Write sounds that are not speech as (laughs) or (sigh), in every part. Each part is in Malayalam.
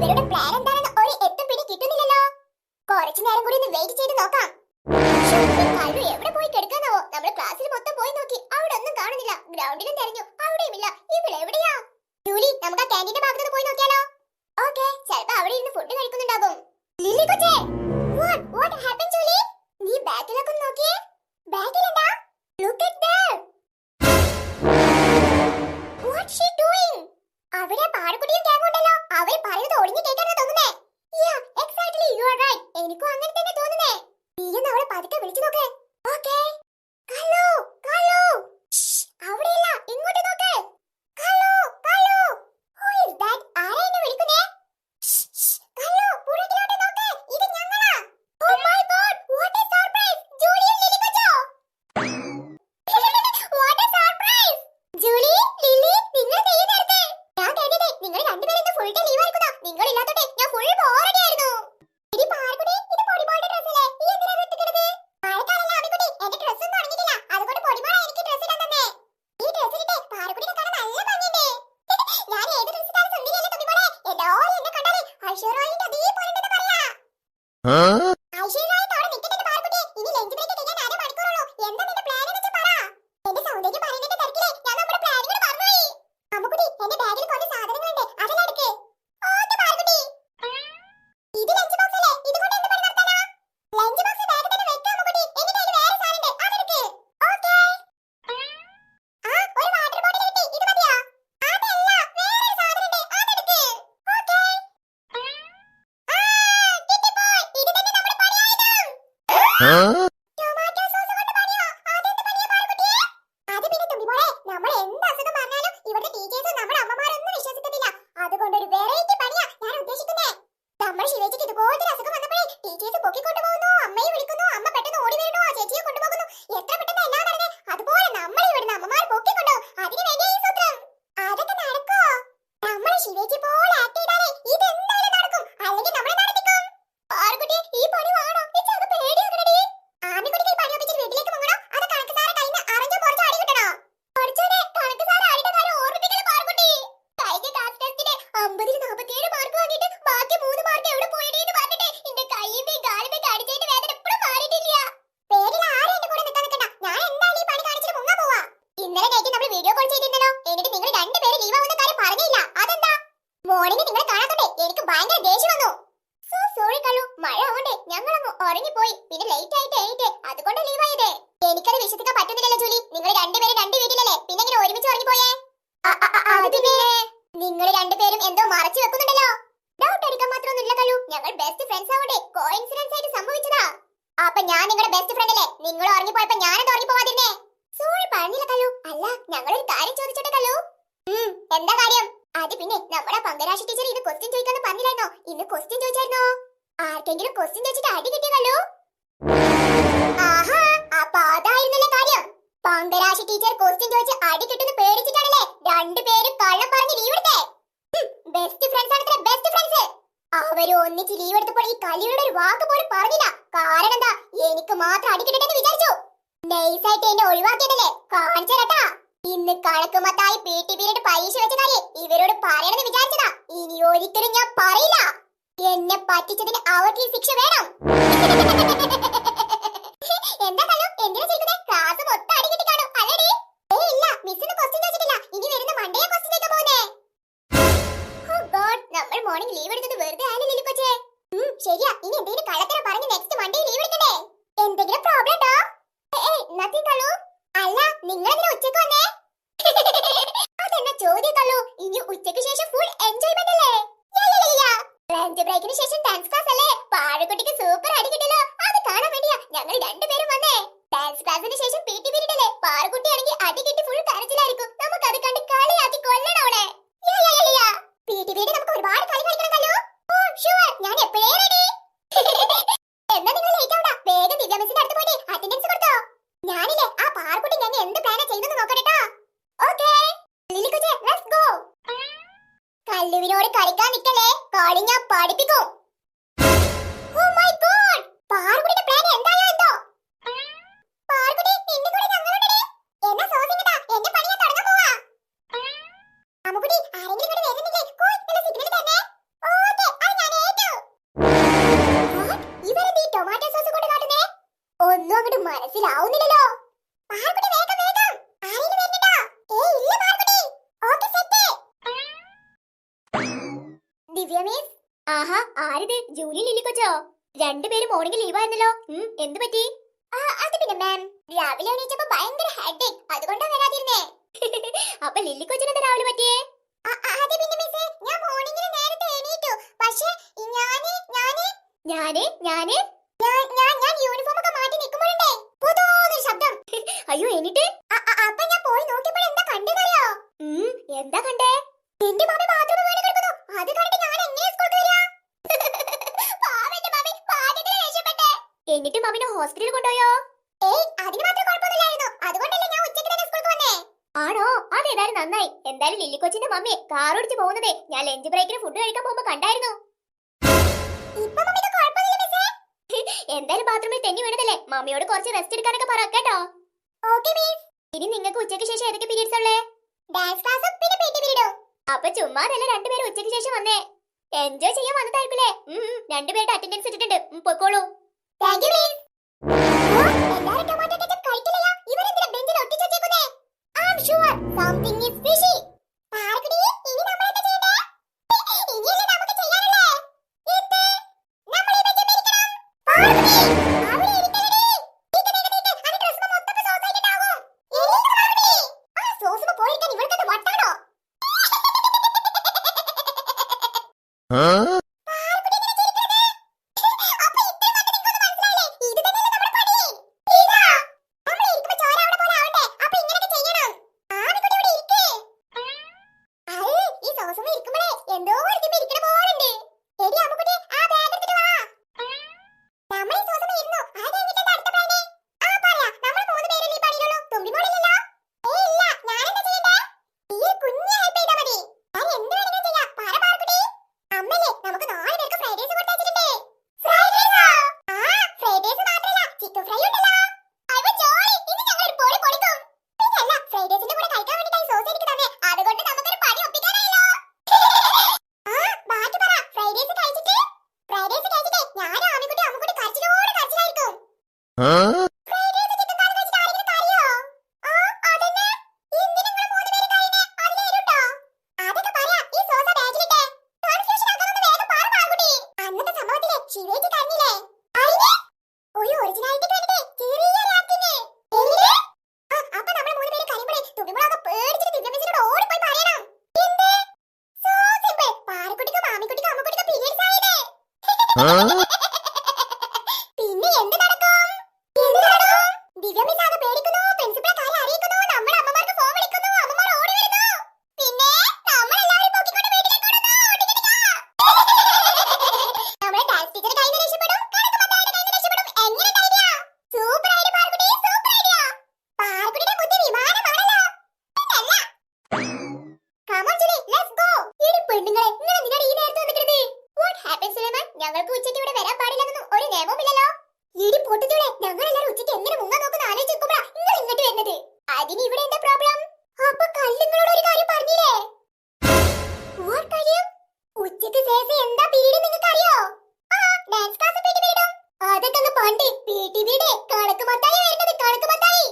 y എനിക്കും അങ്ങനെ തന്നെ തോന്നുന്നേ. നീയൊന്ന് അവളെ പതുക്കെ വിളിച്ചു നോക്കേ? Большой Huh? എന്നിട്ട് നിങ്ങൾ രണ്ടുപേരും ലീവ് ആവുന്ന കാര്യം പറഞ്ഞില്ല. അതെന്താ? മോർണിംഗ് നിങ്ങളെ കാണാത്തോണ്ട് എനിക്ക് ഭയങ്കര ദേഷ്യം വന്നു. സോ സോറി കള്ളു. മഴ ഞങ്ങൾ അങ്ങ് ഉറങ്ങിപ്പോയി. പിന്നെ ലേറ്റ് ആയിട്ട് എണീറ്റ്. അതുകൊണ്ട് ലീവ് ആയതേ. എനിക്കത് പറ്റുന്നില്ലല്ലോ ജൂലി. നിങ്ങൾ രണ്ടുപേരും രണ്ട് വീട്ടിലല്ലേ? പിന്നെ ഇങ്ങനെ ഒരുമിച്ച് ഉറങ്ങിപ്പോയേ? നിങ്ങൾ രണ്ടുപേരും എന്തോ മറച്ചു ഡൗട്ട് എടുക്കാൻ മാത്രമൊന്നുമില്ല ഞങ്ങൾ ബെസ്റ്റ് ഫ്രണ്ട്സ് ആവണ്ടേ. കോയിൻസിഡൻസ് ആയിട്ട് സംഭവിച്ചതാ. അപ്പൊ ഞാൻ നിങ്ങളുടെ ബെസ്റ്റ് ഫ്രണ്ട് അല്ലേ? നിങ്ങൾ ഉറങ്ങിപ്പോയപ്പോ ഞാനത് ഉറങ്ങിപ്പോവാതിരുന്നേ? സോറി പറഞ്ഞില്ല കല്ലു. അല്ല ഞങ്ങളൊരു കാര്യം ചോദിച്ചോട്ടെ കല്ലു. എന്താ കാര്യം? അത് പിന്നെ നമ്മുടെ പങ്കരാശ ടീച്ചർ ഇന്ന് ക്വസ്റ്റ്യൻ ചോദിക്കാന്ന് പറഞ്ഞില്ലായിരുന്നോ? ഇന്ന് ക്വസ്റ്റ്യൻ ചോദിച്ചായിരുന്നോ? ആർക്കെങ്കിലും ക്വസ്റ്റ്യൻ ചോദിച്ചിട്ട് അടി കിട്ടിയ കല്ലു? ആഹാ അപ്പൊ അതായിരുന്നല്ലേ കാര്യം. പങ്കരാശ ടീച്ചർ ക്വസ്റ്റ്യൻ ചോദിച്ച് അടി കിട്ടുന്ന പേടിച്ചിട്ടാണല്ലേ രണ്ടുപേരും കള്ളം പറഞ്ഞ് ലീവ് എടുത്തേ? ബെസ്റ്റ് ഫ്രണ്ട്സ് ആണ് ബെസ്റ്റ് ഫ്രണ്ട്സ് അവർ ഒന്നിച്ച് ലീവ് എടുത്തപ്പോൾ ഈ കലിയുടെ ഒരു വാക്ക് പോലും പറഞ്ഞില്ല. കാരണം എന്താ? എനിക്ക് മാത്രം അടി കിട്ടട്ടെ വിചാരിച്ചു. എന്നെ ഇന്ന് കണക്ക് പി ടി പീരീഡ് പരീക്ഷ വെച്ച കാര്യം ഇവരോട് പറയണമെന്ന് വിചാരിച്ചതാ. ഇനി ഒരിക്കലും ഞാൻ പറയില്ല. എന്നെ പറ്റിച്ചതിന് അവർക്ക് ശിക്ഷ വേണം. (laughs) എന്താ അടി കിട്ടി കാണും. ഇല്ല. മിസ്സിന് ചോദിച്ചിട്ടില്ല. ഇനി വരുന്ന ക്വസ്റ്റ്യൻ ഓ മോർണിംഗ് ലീവ് ശരിയാ. ഇനി എന്തെങ്കിലും കള്ളത്തെ ലഞ്ച് ബ്രേക്കിന് ശേഷം ഡാൻസ് ക്ലാസ് അല്ലേ? പാഴക്കുട്ടിക്ക് സൂപ്പർ അടി കിട്ടല്ലോ അത് കാണാൻ വേണ്ടിയാ ഞങ്ങൾ രണ്ടുപേരും ദിവ്യ മിസ് ആഹാ ആരിത്? ജൂലി ലില്ലി ലില്ലിക്കൊച്ചോ രണ്ടുപേരും മോർണിംഗ് ലീവായിരുന്നല്ലോ എന്ത് പറ്റി? അത് പിന്നെ മാം രാവിലെ എണീച്ചപ്പോ ഭയങ്കര ഹെഡേക്ക് അതുകൊണ്ടാ വരാതിരുന്നേ. (laughs) അപ്പൊ ലില്ലിക്കൊച്ചിനെന്താ രാവിലെ പറ്റിയേ? പിന്നെ ഞാൻ മോർണിംഗിൽ നേരത്തെ പക്ഷേ ഞാൻ ഞാൻ യൂണിഫോം ഒക്കെ മാറ്റി ശബ്ദം. (laughs) അയ്യോ ഞാൻ പോയി നോക്കിയപ്പോൾ എന്താ പറ്റിയേ എന്താ കണ്ടേ? എന്റെ മമ്മി ബാത്റൂമിൽ വീണ് കിടക്കുന്നു അത് കണ്ടിട്ട് ഞാൻ എങ്ങനെ സ്കൂൾക്ക് വരിക പാവന്റെ മമ്മി ഭാഗ്യത്തിന് രക്ഷപ്പെട്ടെ എന്നിട്ട് മമ്മിനെ ഹോസ്പിറ്റലിൽ കൊണ്ടുപോയോ ഏയ് അതിന് മാത്രം കുഴപ്പമൊന്നുമില്ലായിരുന്നു അതുകൊണ്ടല്ലേ ഞാൻ ഉച്ചയ്ക്ക് തന്നെ സ്കൂൾക്ക് വന്നേ ആണോ അതേതായാലും നന്നായി. എന്തായാലും ലില്ലിക്കൊച്ചിന്റെ മമ്മി കാർ ഓടിച്ച് പോകുന്നതേ. ഞാൻ ലഞ്ച് ബ്രേക്കിന് ഫുഡ് കഴിക്കാൻ പോകുമ്പോ കണ്ടായിരുന്നു. എന്തായാലും ബാത്റൂമിൽ തെന്നി വീണതല്ലേ? മമ്മിയോട് കുറച്ച് റെസ്റ്റ് എടുക്കാനൊക്കെ പറ കേട്ടോ. ഇനി നിങ്ങൾക്ക് ഉച്ചയ്ക്ക് ശേഷം ഏതൊക്കെ പീരീഡ്സ് ഉള്ളേ? ഡാൻസ് ക്ലാസ്സും പിന്നെ പീറ്റി പീരീഡും അപ്പൊ ചുമ്മാതല്ല രണ്ടുപേരും ഉച്ചയ്ക്ക് ശേഷം വന്നേ. എൻജോയ് ചെയ്യാൻ വന്നതായിരിക്കില്ലേ രണ്ടുപേരുടെ അറ്റൻഡൻസ് ഇട്ടിട്ടുണ്ട്. ഉം, പൊയ്ക്കോളൂ. Thank you sure something is fishy. അയ്യ്, ഈ സോസുമ്മ ഇരിക്കുമ്പഴേ പിന്നെ ഉച്ചയ്ക്ക് ചേച്ചി എന്താ പീരീഡ് നിങ്ങൾക്ക് അറിയോ ആ ഡാൻസ് ക്ലാസ് പീറ്റി പീരീഡും അതൊക്കെ ഒന്ന് പണ്ട് പീറ്റി പീരീഡ് കണക്ക് മത്തായി വരുന്നത് കണക്ക് മത്തായി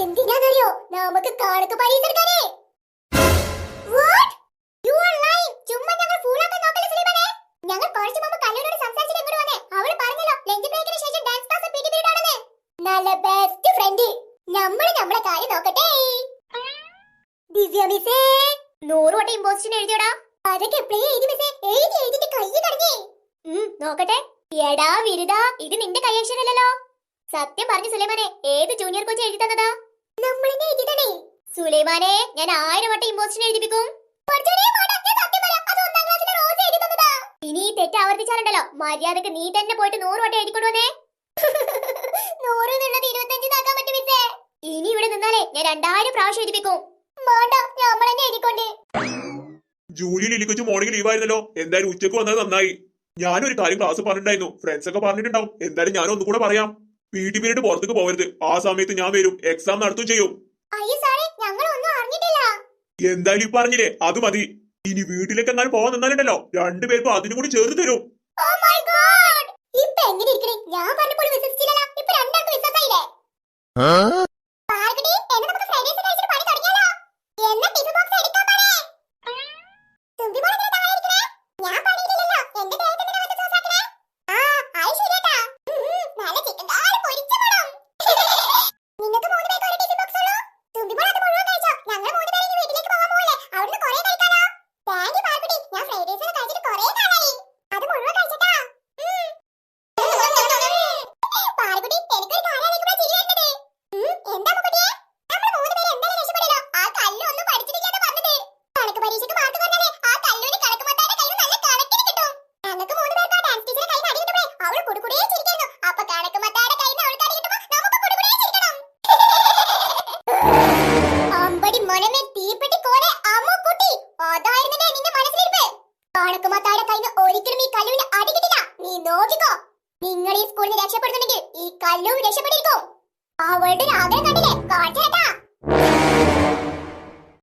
എന്തിനാണെന്നറിയോ നമുക്ക് കണക്ക് പരീക്ഷ എടുക്കാനേ What? You are lying. ചുമ്മാ ഞങ്ങൾ ഫൂളാക്കാൻ നോക്കല്ലേ സുലൈമാനെ? ഞങ്ങൾ കുറച്ച് മുമ്പ് കല്ലുവിനോട് സംസാരിച്ചിട്ട് ഇങ്ങോട്ട് വന്നേ. അവൾ പറഞ്ഞല്ലോ ലഞ്ച് ബ്രേക്കിന് ശേഷം ഡാൻസ് ക്ലാസ് പീറ്റി പീരീഡ് ആണെന്ന്. നല്ല ബെസ്റ്റ് ഫ്രണ്ട് നമ്മൾ നമ്മളെ കാര്യം നോക്കട്ടെ ദിവ്യ മിസ്സേ നൂറ് വട്ടം ഇമ്പോസിഷൻ എഴുതിയോടാ അതൊക്കെ എപ്പോഴേ എഴുതി മിസ്സേ. എഴുതി എഴുതിട്ട് കൈ കടഞ്ഞേ. നോക്കട്ടെ. എടാ വിരുദ ഇത് നിന്റെ കൈയക്ഷരല്ലോ സത്യം പറഞ്ഞു സുലൈമാനെ ഏത് ജൂനിയർ കോച്ച് എഴുതി തന്നതാ? നമ്മളെന്നെ എഴുതിയതാണേ സുലൈമാനെ ഞാൻ ആയിരം വട്ടം ഇമ്പോസിഷൻ എഴുതിപ്പിക്കും. എഴുതി. ഇനി ഈ തെറ്റ് ആവർത്തിച്ചാലുണ്ടല്ലോ മര്യാദയ്ക്ക് നീ തന്നെ പോയിട്ട് നൂറ് വട്ടം എഴുതിക്കൊണ്ട് വന്നേ. (laughs) നൂറ് എന്നുള്ളത് ഇരുപത്തഞ്ചിനാക്കാൻ പറ്റും മിസ്സേ. ഇനി ഇവിടെ നിന്നാലേ ഞാൻ രണ്ടായിരം പ്രാവശ്യം എഴുതിപ്പിക്കും. വേണ്ട, നമ്മളെന്നെ എഴുതിക്കൊണ്ട്. ജൂലിയിൽ ഇല്ലിക്കൊച്ചു മോർണിംഗ് ലീവായിരുന്നല്ലോ എന്തായാലും ഉച്ചയ്ക്ക് വന്നത് നന്നായി. ഞാനൊരു കാര്യം ക്ലാസ് പറഞ്ഞിട്ടുണ്ടായിരുന്നു. ഫ്രണ്ട്സ് ഒക്കെ പറഞ്ഞിട്ടുണ്ടാവും. എന്തായാലും ഞാൻ ഒന്നും കൂടെ പറയാം പി ടി പീരീഡ് പുറത്തേക്ക് പോകരുത്. ആ സമയത്ത് ഞാൻ വരും. എക്സാം നടത്തും ചെയ്യും. എന്തായാലും ഈ പറഞ്ഞില്ലേ അത് മതി. ഇനി വീട്ടിലേക്ക് എങ്ങാനും പോകാൻ നിന്നാലുണ്ടല്ലോ. രണ്ടുപേർക്കും അതിനും കൂടി ചേർന്ന് തരും. ഞാൻ പറഞ്ഞപ്പോൾ വിശ്വസിച്ചില്ലല്ലോ. ഒരിക്കലും ഈ കല്ലുവിന് അടികിട്ടില്ല. നീ നോക്കിക്കോ. നിങ്ങൾ ഈ സ്കൂളിൽ രക്ഷപ്പെടുന്നുണ്ടെങ്കിൽ ഈ കല്ലും രക്ഷപ്പെട്ടിരിക്കും. അവളുടെ ആഗ്രഹം കണ്ടില്ലേ? കാട്ടേട്ട